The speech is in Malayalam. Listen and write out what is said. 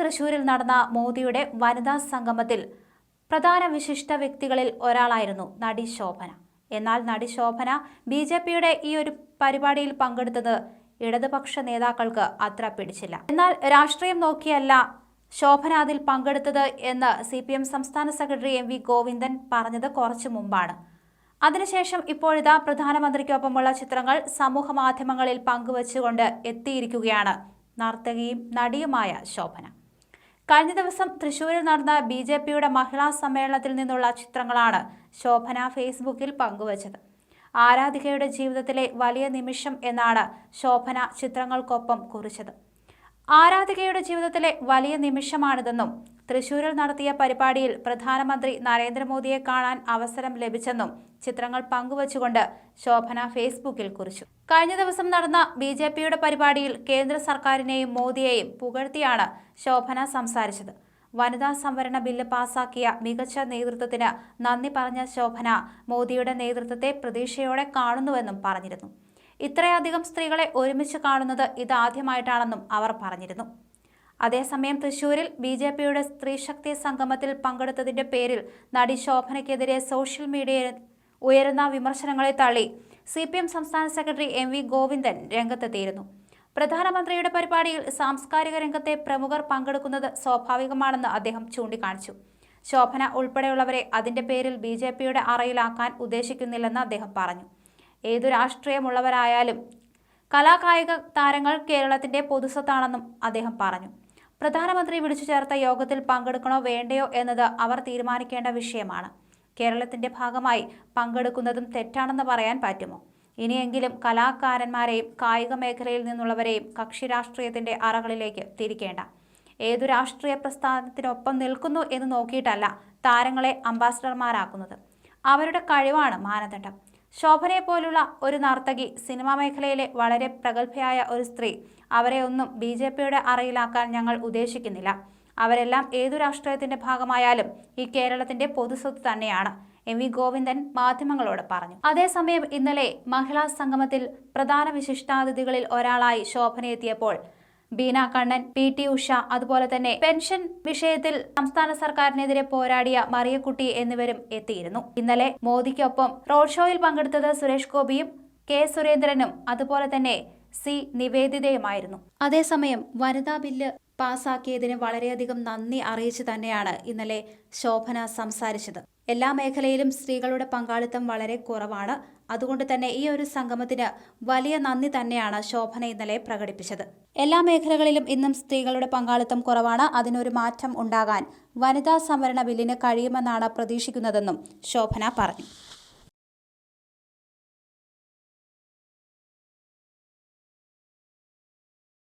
തൃശൂരിൽ നടന്ന മോദിയുടെ വനിതാ സംഗമത്തിൽ പ്രധാന വിശിഷ്ട വ്യക്തികളിൽ ഒരാളായിരുന്നു നടി ശോഭന. എന്നാൽ നടി ശോഭന ബി ജെ പിയുടെ ഈ ഒരു പരിപാടിയിൽ പങ്കെടുത്തത് ഇടതുപക്ഷ നേതാക്കൾക്ക് അത്ര പിടിച്ചില്ല. എന്നാൽ രാഷ്ട്രീയം നോക്കിയല്ല ശോഭന അതിൽ പങ്കെടുത്തത് എന്ന് സി പി എം സംസ്ഥാന സെക്രട്ടറി എം വി ഗോവിന്ദൻ പറഞ്ഞത് കുറച്ചു മുമ്പാണ്. അതിനുശേഷം ഇപ്പോഴിതാ പ്രധാനമന്ത്രിക്കൊപ്പമുള്ള ചിത്രങ്ങൾ സമൂഹ മാധ്യമങ്ങളിൽ പങ്കുവച്ചുകൊണ്ട് എത്തിയിരിക്കുകയാണ് നർത്തകിയും നടിയുമായ ശോഭന. കഴിഞ്ഞ ദിവസം തൃശൂരിൽ നടന്ന ബി ജെ പിയുടെ മഹിളാ സമ്മേളനത്തിൽ നിന്നുള്ള ചിത്രങ്ങളാണ് ശോഭന ഫേസ്ബുക്കിൽ പങ്കുവച്ചത്. ആരാധികയുടെ ജീവിതത്തിലെ വലിയ നിമിഷം എന്നാണ് ശോഭന ചിത്രങ്ങൾക്കൊപ്പം കുറിച്ചത്. ആരാധികയുടെ ജീവിതത്തിലെ വലിയ നിമിഷമാണിതെന്നും തൃശൂരിൽ നടത്തിയ പരിപാടിയിൽ പ്രധാനമന്ത്രി നരേന്ദ്രമോദിയെ കാണാൻ അവസരം ലഭിച്ചെന്നും ചിത്രങ്ങൾ പങ്കുവച്ചുകൊണ്ട് ശോഭന ഫേസ്ബുക്കിൽ കുറിച്ചു. കഴിഞ്ഞ ദിവസം നടന്ന ബി ജെ പിയുടെ പരിപാടിയിൽ കേന്ദ്ര സർക്കാരിനെയും മോദിയെയും പുകഴ്ത്തിയാണ് ശോഭന സംസാരിച്ചത്. വനിതാ സംവരണ ബില്ല് പാസാക്കിയ മികച്ച നേതൃത്വത്തിന് നന്ദി പറഞ്ഞ ശോഭന മോദിയുടെ നേതൃത്വത്തെ പ്രതീക്ഷയോടെ കാണുന്നുവെന്നും പറഞ്ഞിരുന്നു. ഇത്രയധികം സ്ത്രീകളെ ഒരുമിച്ച് കാണുന്നത് ഇതാദ്യമായിട്ടാണെന്നും അവർ പറഞ്ഞിരുന്നു. അതേസമയം തൃശൂരിൽ ബി ജെ പിയുടെ സ്ത്രീശക്തി സംഗമത്തിൽ പങ്കെടുത്തതിന്റെ പേരിൽ നടി ശോഭനയ്ക്കെതിരെ സോഷ്യൽ മീഡിയയിൽ ഉയരുന്ന വിമർശനങ്ങളെ തള്ളി സി പി എം സംസ്ഥാന സെക്രട്ടറി എം വി ഗോവിന്ദൻ രംഗത്തെത്തിയിരുന്നു. പ്രധാനമന്ത്രിയുടെ പരിപാടിയിൽ സാംസ്കാരിക രംഗത്തെ പ്രമുഖർ പങ്കെടുക്കുന്നത് സ്വാഭാവികമാണെന്ന് അദ്ദേഹം ചൂണ്ടിക്കാണിച്ചു. ശോഭന ഉൾപ്പെടെയുള്ളവരെ അതിന്റെ പേരിൽ ബി ജെ പിയുടെ അറയിലാക്കാൻ ഉദ്ദേശിക്കുന്നില്ലെന്ന് അദ്ദേഹം പറഞ്ഞു. ഏതു രാഷ്ട്രീയമുള്ളവരായാലും കലാകായിക താരങ്ങൾ കേരളത്തിന്റെ പൊതുസ്വത്താണെന്നും അദ്ദേഹം പറഞ്ഞു. പ്രധാനമന്ത്രി വിളിച്ചു ചേർത്ത യോഗത്തിൽ പങ്കെടുക്കണോ വേണ്ടയോ എന്നത് അവർ തീരുമാനിക്കേണ്ട വിഷയമാണ്. കേരളത്തിന്റെ ഭാഗമായി പങ്കെടുക്കുന്നതും തെറ്റാണെന്ന് പറയാൻ പറ്റുമോ? ഇനിയെങ്കിലും കലാകാരന്മാരെയും കായിക മേഖലയിൽ നിന്നുള്ളവരെയും കക്ഷി രാഷ്ട്രീയത്തിന്റെ അറകളിലേക്ക് തിരിക്കേണ്ട. ഏതു രാഷ്ട്രീയ പ്രസ്ഥാനത്തിനൊപ്പം നിൽക്കുന്നു എന്ന് നോക്കിയിട്ടല്ല താരങ്ങളെ അംബാസഡർമാരാക്കുന്നത്. അവരുടെ കഴിവാണ് മാനദണ്ഡം. ശോഭനയെ പോലുള്ള ഒരു നർത്തകി സിനിമാ മേഖലയിലെ വളരെ പ്രഗത്ഭയായ ഒരു സ്ത്രീ. അവരെ ഒന്നും ബി ജെ പിയുടെ അറയിലാക്കാൻ ഞങ്ങൾ ഉദ്ദേശിക്കുന്നില്ല. അവരെല്ലാം ഏതു രാഷ്ട്രീയത്തിന്റെ ഭാഗമായാലും ഈ കേരളത്തിന്റെ പൊതുസ്വത്ത് തന്നെയാണ് എം വി ഗോവിന്ദൻ മാധ്യമങ്ങളോട് പറഞ്ഞു. അതേസമയം ഇന്നലെ മഹിളാ സംഗമത്തിൽ പ്രധാന വിശിഷ്ടാതിഥികളിൽ ഒരാളായി ശോഭന എത്തിയപ്പോൾ ബീന കണ്ണൻ പി ടി ഉഷ അതുപോലെ തന്നെ പെൻഷൻ വിഷയത്തിൽ സംസ്ഥാന സർക്കാരിനെതിരെ പോരാടിയ മറിയക്കുട്ടി എന്നിവരും എത്തിയിരുന്നു. ഇന്നലെ മോദിക്കൊപ്പം റോഡ് ഷോയിൽ പങ്കെടുത്തത് സുരേഷ് ഗോപിയും കെ സുരേന്ദ്രനും അതുപോലെ തന്നെ സി നിവേദിതയുമായിരുന്നു. അതേസമയം വനിതാ ബില്ല് പാസാക്കിയതിന് വളരെയധികം നന്ദി അറിയിച്ചു തന്നെയാണ് ഇന്നലെ ശോഭന സംസാരിച്ചത്. എല്ലാ മേഖലയിലും സ്ത്രീകളുടെ പങ്കാളിത്തം വളരെ കുറവാണ്. അതുകൊണ്ട് തന്നെ ഈ ഒരു സംഗമത്തിന് വലിയ നന്ദി തന്നെയാണ് ശോഭന ഇന്നലെ പ്രകടിപ്പിച്ചത്. എല്ലാ മേഖലകളിലും ഇന്നും സ്ത്രീകളുടെ പങ്കാളിത്തം കുറവാണ്. അതിനൊരു മാറ്റം ഉണ്ടാകാൻ വനിതാ സംവരണ ബില്ലിന് കഴിയുമെന്നാണ് പ്രതീക്ഷിക്കുന്നതെന്നും ശോഭന പറഞ്ഞു.